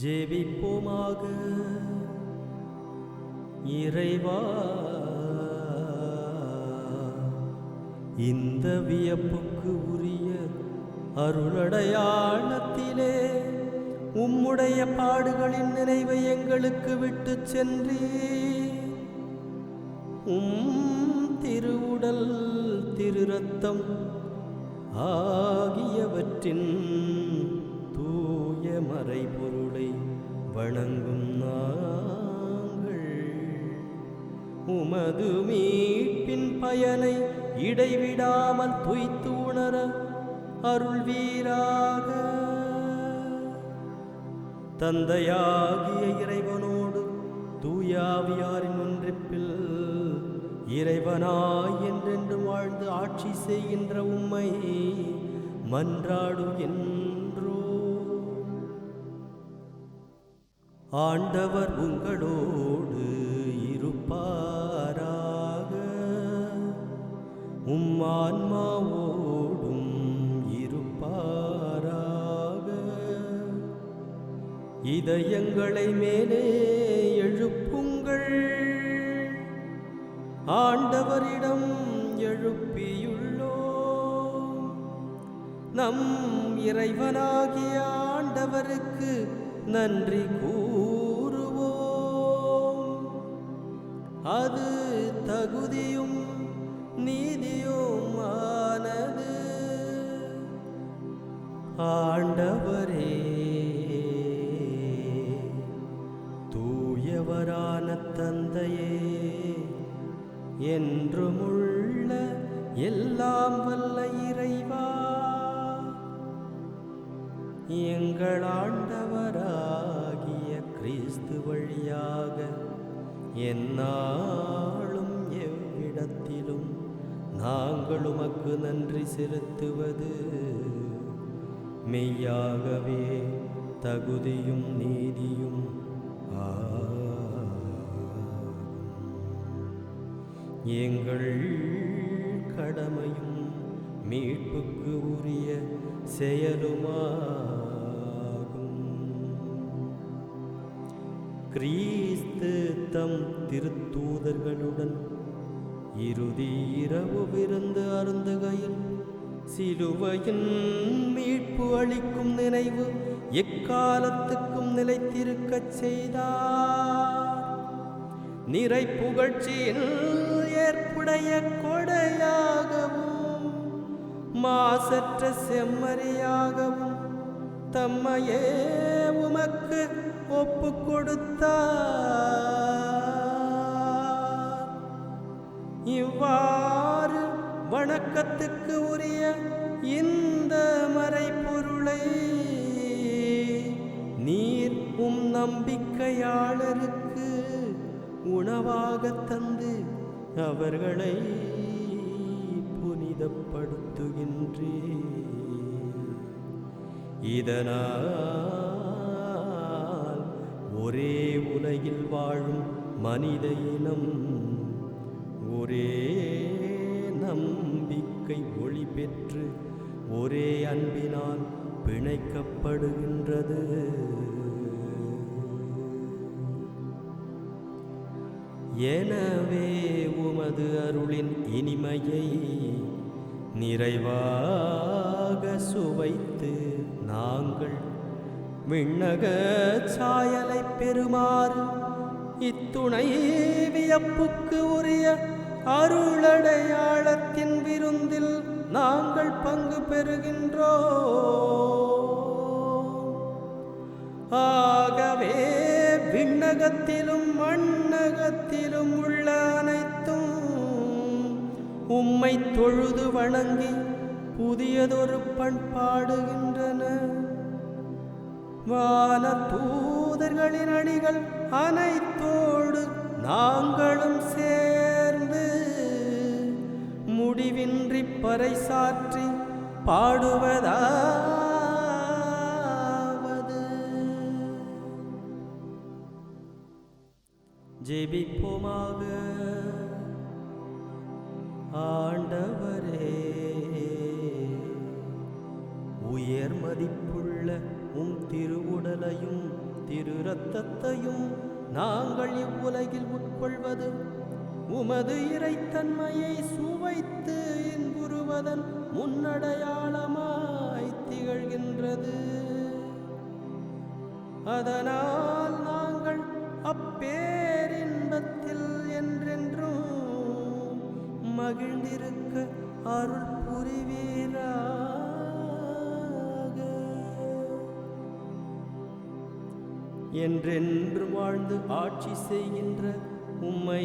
ஜெபிப்போமாக. இறைவா இந்த வியப்புக்கு உரிய அருளடையாளத்திலே உம்முடைய பாடுகளின் நினைவை எங்களுக்கு விட்டு சென்றே உம் திருவுடல் திருரத்தம் ஆகியவற்றின் தூய மறைபொருளை வணங்கும் நாங்கள். உமது மீட்பின் பயனை இடைவிடாமல் துய்த்து உணர அருள்வீராக. தந்தையாகிய இறைவனோடு தூயாவியாரின் ஒன்றிப்பில் இறைவனாய் என்றென்று வாழ்ந்து ஆட்சி செய்கின்ற உம்மை மன்றாடுகின்றோ ஆண்டவர் உங்களோடு இருப்பாராக. உம் ஆன்மாவோடும் இருப்பாராக. இதயங்களை மேலே எழுப்புங்கள். ஆண்டவரிடம் எழுப்பியுள்ளோ நம் இறைவனாகிய ஆண்டவருக்கு நன்றி கூ அது தகுதியும் நீதியுமானது. ஆண்டவரே தூயவரான தந்தையே என்றுமுள்ள எல்லாம் வல்ல இறைவா. எங்கள் ஆண்டவராகிய கிறிஸ்து வழியாக என்னாலும் எவ்விடத்திலும் நாங்கள் உமக்கு நன்றி செலுத்துவது. மெய்யாகவே தகுதியும் நீதியும் எங்கள் கடமையும் மீட்புக்கு உரிய செயலுமா? கிரீஸ்து தம் திருத்தூதர்களுடன் இறுதி இரவு விருந்து அருந்துகையில் சிலுவையின் மீட்பு அளிக்கும் நினைவு எக்காலத்துக்கும் நிலைத்திருக்கச் செய்தார். நிறை புகழ்ச்சியில் ஏற்புடைய கொடையாகவும் மாசற்ற செம்மறியாகவும் தம்மையே உமக்கு ஒப்பு கொடுத்தார் இவ்வாறு வணக்கத்துக்கு உரிய இந்த மறைப்பொருளை நீர் உம் நம்பிக்கையாளருக்கு உணவாகத் தந்து அவர்களை புனிதப்படுத்துகின்றே இதனால் ஒரே உலகில் வாழும் மனித இனம் ஒரே நம்பிக்கை ஒளி பெற்று ஒரே அன்பினால் பிணைக்கப்படுகின்றது. எனவே உமது அருளின் இனிமையை நிறைவாக சுவைத்து நாங்கள் விண்ணக சாயலை பெறுமாறு இத்துணை வியப்புக்கு உரிய அருளடையாளத்தின் விருந்தில் நாங்கள் பங்கு பெறுகின்றோ ஆகவே விண்ணகத்திலும் மண்ணகத்திலும் உள்ள அனைத்தும் உம்மை தொழுது வணங்கி புதியதொரு பண்பாடுகின்றன. வான தூதர்களின் அணிகள் அனைத்தோடு நாங்களும் சேர்ந்து முடிவின்றி பறைசாற்றி பாடுவதாவது. ஜெபிப்போமாக. ஆண்டவரே. உயர் மதிப்புள்ள உம் திருவுடலையும் திரு ரத்தத்தையும் நாங்கள் இவ்வுலகில் உட்கொள்வது. உமது இறைத்தன்மையை சுவைத்து இன்புறுவதன் முன்னடையாளமாய் திகழ்கின்றது. அதனால் நாங்கள் அப்பேரின்பத்தில் என்றென்றும் மகிழ்ந்திருக்க அருள் புரிவீரா? என்றென்று வாழ்ந்து ஆட்சி செய்கின்ற உம்மை.